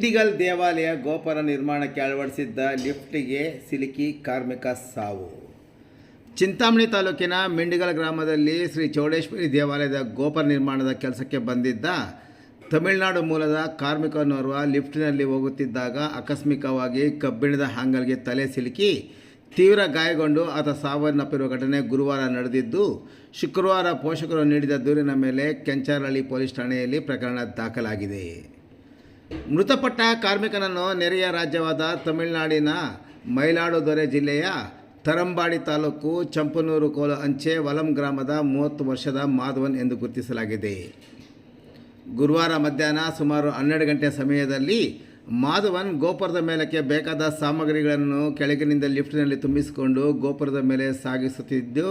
ಮಿಂಡಿಗಲ್ ದೇವಾಲಯ ಗೋಪುರ ನಿರ್ಮಾಣಕ್ಕೆ ಅಳವಡಿಸಿದ್ದ ಲಿಫ್ಟಿಗೆ ಸಿಲುಕಿ ಕಾರ್ಮಿಕ ಸಾವು. ಚಿಂತಾಮಣಿ ತಾಲೂಕಿನ ಮಿಂಡಿಗಲ್ ಗ್ರಾಮದಲ್ಲಿ ಶ್ರೀ ಚೌಡೇಶ್ವರಿ ದೇವಾಲಯದ ಗೋಪುರ ನಿರ್ಮಾಣದ ಕೆಲಸಕ್ಕೆ ಬಂದಿದ್ದ ತಮಿಳುನಾಡು ಮೂಲದ ಕಾರ್ಮಿಕನೋರ್ವ ಲಿಫ್ಟಿನಲ್ಲಿ ಹೋಗುತ್ತಿದ್ದಾಗ ಆಕಸ್ಮಿಕವಾಗಿ ಕಬ್ಬಿಣದ ಹ್ಯಾಂಗಲ್ಗೆ ತಲೆ ಸಿಲುಕಿ ತೀವ್ರ ಗಾಯಗೊಂಡು ಆತ ಸಾವನ್ನಪ್ಪಿರುವ ಘಟನೆ ಗುರುವಾರ ನಡೆದಿದ್ದು, ಶುಕ್ರವಾರ ಪೋಷಕರು ನೀಡಿದ ದೂರಿನ ಮೇಲೆ ಕೆಂಚಾರಹಳ್ಳಿ ಪೊಲೀಸ್ ಠಾಣೆಯಲ್ಲಿ ಪ್ರಕರಣ ದಾಖಲಾಗಿದೆ. ಮೃತಪಟ್ಟ ಕಾರ್ಮಿಕನನ್ನು ನೆರೆಯ ರಾಜ್ಯವಾದ ತಮಿಳುನಾಡಿನ ಮೈಲಾಡುದೊರೆ ಜಿಲ್ಲೆಯ ತರಂಬಾಡಿ ತಾಲೂಕು ಚಂಪನೂರು ಕೋಲ ಅಂಚೆ ವಲಂ ಗ್ರಾಮದ ಮೂವತ್ತು ವರ್ಷದ ಮಾಧವನ್ ಎಂದು ಗುರುತಿಸಲಾಗಿದೆ. ಗುರುವಾರ ಮಧ್ಯಾಹ್ನ ಸುಮಾರು ಹನ್ನೆರಡು ಗಂಟೆ ಸಮಯದಲ್ಲಿ ಮಾಧವನ್ ಗೋಪುರದ ಮೇಲಕ್ಕೆ ಬೇಕಾದ ಸಾಮಗ್ರಿಗಳನ್ನು ಕೆಳಗಿನಿಂದ ಲಿಫ್ಟ್ನಲ್ಲಿ ತುಂಬಿಸಿಕೊಂಡು ಗೋಪುರದ ಮೇಲೆ ಸಾಗಿಸುತ್ತಿದ್ದು,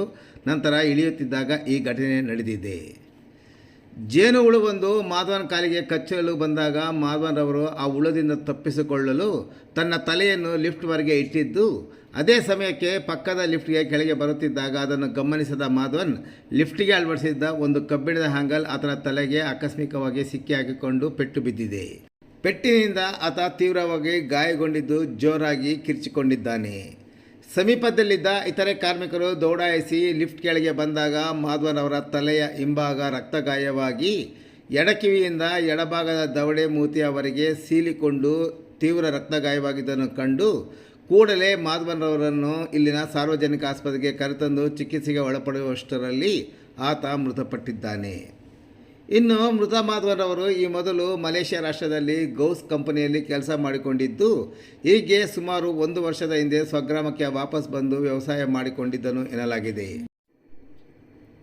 ನಂತರ ಇಳಿಯುತ್ತಿದ್ದಾಗ ಈ ಘಟನೆ ನಡೆದಿದೆ. ಜೇನು ಹುಳು ಬಂದು ಮಾಧವನ ಕಾಲಿಗೆ ಕಚ್ಚಲು ಬಂದಾಗ ಮಾಧವನವರು ಆ ಹುಳದಿಂದ ತಪ್ಪಿಸಿಕೊಳ್ಳಲು ತನ್ನ ತಲೆಯನ್ನು ಲಿಫ್ಟ್ವರೆಗೆ ಇಟ್ಟಿದ್ದು, ಅದೇ ಸಮಯಕ್ಕೆ ಪಕ್ಕದ ಲಿಫ್ಟ್ಗೆ ಕೆಳಗೆ ಬರುತ್ತಿದ್ದಾಗ ಅದನ್ನು ಗಮನಿಸಿದ ಮಾಧವನ್ ಲಿಫ್ಟ್ಗೆ ಅಳವಡಿಸಿದ್ದ ಒಂದು ಕಬ್ಬಿಣದ ಹ್ಯಾಂಗಲ್ ಆತನ ತಲೆಗೆ ಆಕಸ್ಮಿಕವಾಗಿ ಸಿಕ್ಕಿ ಹಾಕಿಕೊಂಡು ಪೆಟ್ಟು ಬಿದ್ದಿದೆ. ಪೆಟ್ಟಿನಿಂದ ಆತ ತೀವ್ರವಾಗಿ ಗಾಯಗೊಂಡಿದ್ದು ಜೋರಾಗಿ ಕಿರ್ಚಿಕೊಂಡಿದ್ದಾನೆ. ಸಮೀಪದಲ್ಲಿದ್ದ ಇತರೆ ಕಾರ್ಮಿಕರು ದೌಡಾಯಿಸಿ ಲಿಫ್ಟ್ ಕೆಳಗೆ ಬಂದಾಗ ಮಾಧವನವರ ತಲೆಯ ಹಿಂಭಾಗ ರಕ್ತಗಾಯವಾಗಿ ಎಡಕಿವಿಯಿಂದ ಎಡಭಾಗದ ದವಡೆ ಮೂತಿಯವರೆಗೆ ಸೀಲಿಕೊಂಡು ತೀವ್ರ ರಕ್ತಗಾಯವಾಗಿದ್ದನ್ನು ಕಂಡು ಕೂಡಲೇ ಮಾಧವನವರನ್ನು ಇಲ್ಲಿನ ಸಾರ್ವಜನಿಕ ಆಸ್ಪತ್ರೆಗೆ ಕರೆತಂದು ಚಿಕಿತ್ಸೆಗೆ ಒಳಪಡುವಷ್ಟರಲ್ಲಿ ಆತ ಮೃತಪಟ್ಟಿದ್ದಾನೆ. ಇನ್ನು ಮೃತ ಮಾಧವರವರು ಈ ಮೊದಲು ಮಲೇಷ್ಯಾ ರಾಷ್ಟ್ರದಲ್ಲಿ ಗೌಸ್ ಕಂಪನಿಯಲ್ಲಿ ಕೆಲಸ ಮಾಡಿಕೊಂಡಿದ್ದು, ಹೀಗೆ ಸುಮಾರು ಒಂದು ವರ್ಷದ ಹಿಂದೆ ಸ್ವಗ್ರಾಮಕ್ಕೆ ವಾಪಸ್ ಬಂದು ವ್ಯವಸಾಯ ಮಾಡಿಕೊಂಡಿದ್ದನು ಎನ್ನಲಾಗಿದೆ.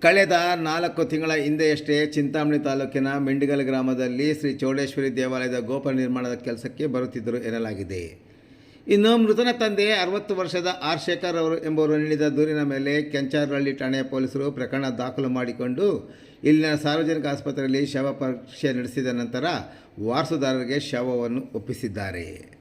ಕಳೆದ ನಾಲ್ಕು ತಿಂಗಳ ಹಿಂದೆಯಷ್ಟೇ ಚಿಂತಾಮಣಿ ತಾಲೂಕಿನ ಮಿಂಡಿಗಲ್ ಗ್ರಾಮದಲ್ಲಿ ಶ್ರೀ ಚೌಡೇಶ್ವರಿ ದೇವಾಲಯದ ಗೋಪುರ ನಿರ್ಮಾಣದ ಕೆಲಸಕ್ಕೆ ಬರುತ್ತಿದ್ದರು ಎನ್ನಲಾಗಿದೆ. ಇನ್ನು ಮೃತನ ತಂದೆ ಅರವತ್ತು ವರ್ಷದ ಆರ್ ಶೇಖರ್ ಅವರು ಎಂಬುವರು ನೀಡಿದ ದೂರಿನ ಮೇಲೆ ಕೆಂಚಾರಹಳ್ಳಿ ಠಾಣೆಯ ಪೊಲೀಸರು ಪ್ರಕರಣ ದಾಖಲು ಮಾಡಿಕೊಂಡು ಇಲ್ಲಿನ ಸಾರ್ವಜನಿಕ ಆಸ್ಪತ್ರೆಯಲ್ಲಿ ಶವ ಪರೀಕ್ಷೆ ನಡೆಸಿದ ನಂತರ ವಾರಸುದಾರರಿಗೆ ಶವವನ್ನು ಒಪ್ಪಿಸಿದ್ದಾರೆ.